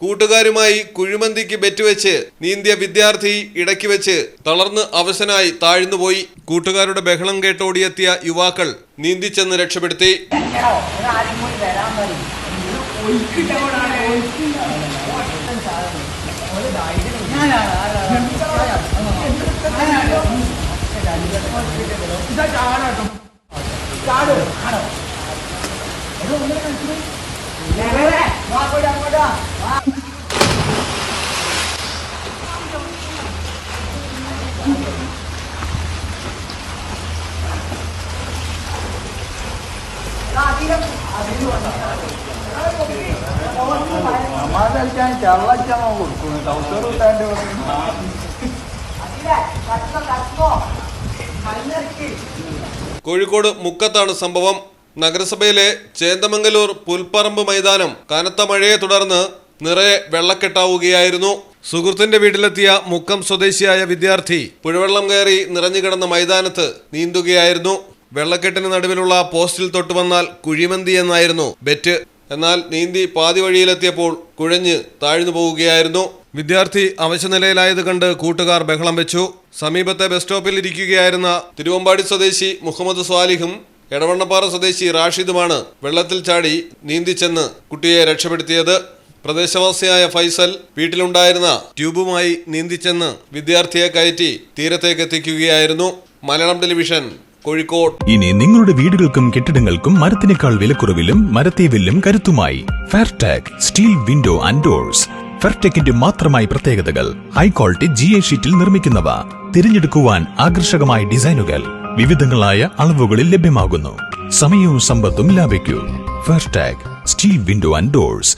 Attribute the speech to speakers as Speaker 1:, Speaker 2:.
Speaker 1: കൂട്ടുകാരുമായി കുഴിമന്തിക്ക് ബെറ്റുവെച്ച് നീന്തിയ വിദ്യാർത്ഥി ഇടയ്ക്ക് വെച്ച് തളർന്ന് അവശനായി താഴ്ന്നുപോയി. കൂട്ടുകാരുടെ ബഹളം കേട്ടോടിയെത്തിയ യുവാക്കൾ നീന്തിച്ചെന്ന് രക്ഷപ്പെടുത്തി. കോഴിക്കോട് മുക്കത്താണ് സംഭവം. നഗരസഭയിലെ ചേന്ദമംഗലൂർ പുൽപ്പറമ്പ് മൈതാനം കനത്ത മഴയെ തുടർന്ന് നിറയെ വെള്ളക്കെട്ടാവുകയായിരുന്നു. സുഹൃത്തിന്റെ വീട്ടിലെത്തിയ മുക്കം സ്വദേശിയായ വിദ്യാർത്ഥി പുഴവെള്ളം കയറി നിറഞ്ഞുകിടന്ന മൈതാനത്ത് നീന്തുകയായിരുന്നു. വെള്ളക്കെട്ടിന് നടുവിലുള്ള പോസ്റ്റിൽ തൊട്ടുവന്നാൽ കുഴിമന്തി എന്നായിരുന്നു ബെറ്റ്. എന്നാൽ നീന്തി പാതി വഴിയിലെത്തിയപ്പോൾ കുഴഞ്ഞ് താഴ്ന്നു പോവുകയായിരുന്നു. വിദ്യാർത്ഥി അവശനിലയിലായത് കണ്ട് കൂട്ടുകാർ ബഹളം വെച്ചു. സമീപത്തെ ബസ് സ്റ്റോപ്പിൽ ഇരിക്കുകയായിരുന്ന തിരുവമ്പാടി സ്വദേശി മുഹമ്മദ് സ്വാലിഹും എടവണ്ണപ്പാറ സ്വദേശി റാഷിദുമാണ് വെള്ളത്തിൽ ചാടി നീന്തിച്ചെന്ന് കുട്ടിയെ രക്ഷപ്പെടുത്തിയത്. പ്രദേശവാസിയായ ഫൈസൽ വീട്ടിലുണ്ടായിരുന്ന ട്യൂബുമായി നീന്തിച്ചെന്ന് വിദ്യാർത്ഥിയെ കയറ്റി തീരത്തേക്ക് എത്തിക്കുകയായിരുന്നു. മലയാളം ടെലിവിഷൻ കോഴിക്കോട്.
Speaker 2: ഇനി നിങ്ങളുടെ വീടുകൾക്കും കെട്ടിടങ്ങൾക്കും മരത്തിനേക്കാൾ വിലക്കുറവിലും മരത്തെ വില്ലും കരുത്തുമായി Fairtag steel window and doors ഫെർടെക്കിന്റെ മാത്രമായി പ്രത്യേകതകൾ ഹൈ ക്വാളിറ്റി ജി എ ഷീറ്റിൽ നിർമ്മിക്കുന്നവ. തിരഞ്ഞെടുക്കുവാൻ ആകർഷകമായ ഡിസൈനുകൾ വിവിധങ്ങളായ അളവുകളിൽ ലഭ്യമാകുന്നു. സമയവും സമ്പത്തും ലാഭിക്കൂ ഫെർടാക് സ്റ്റീൽ വിൻഡോ ആൻഡ് ഡോർസ്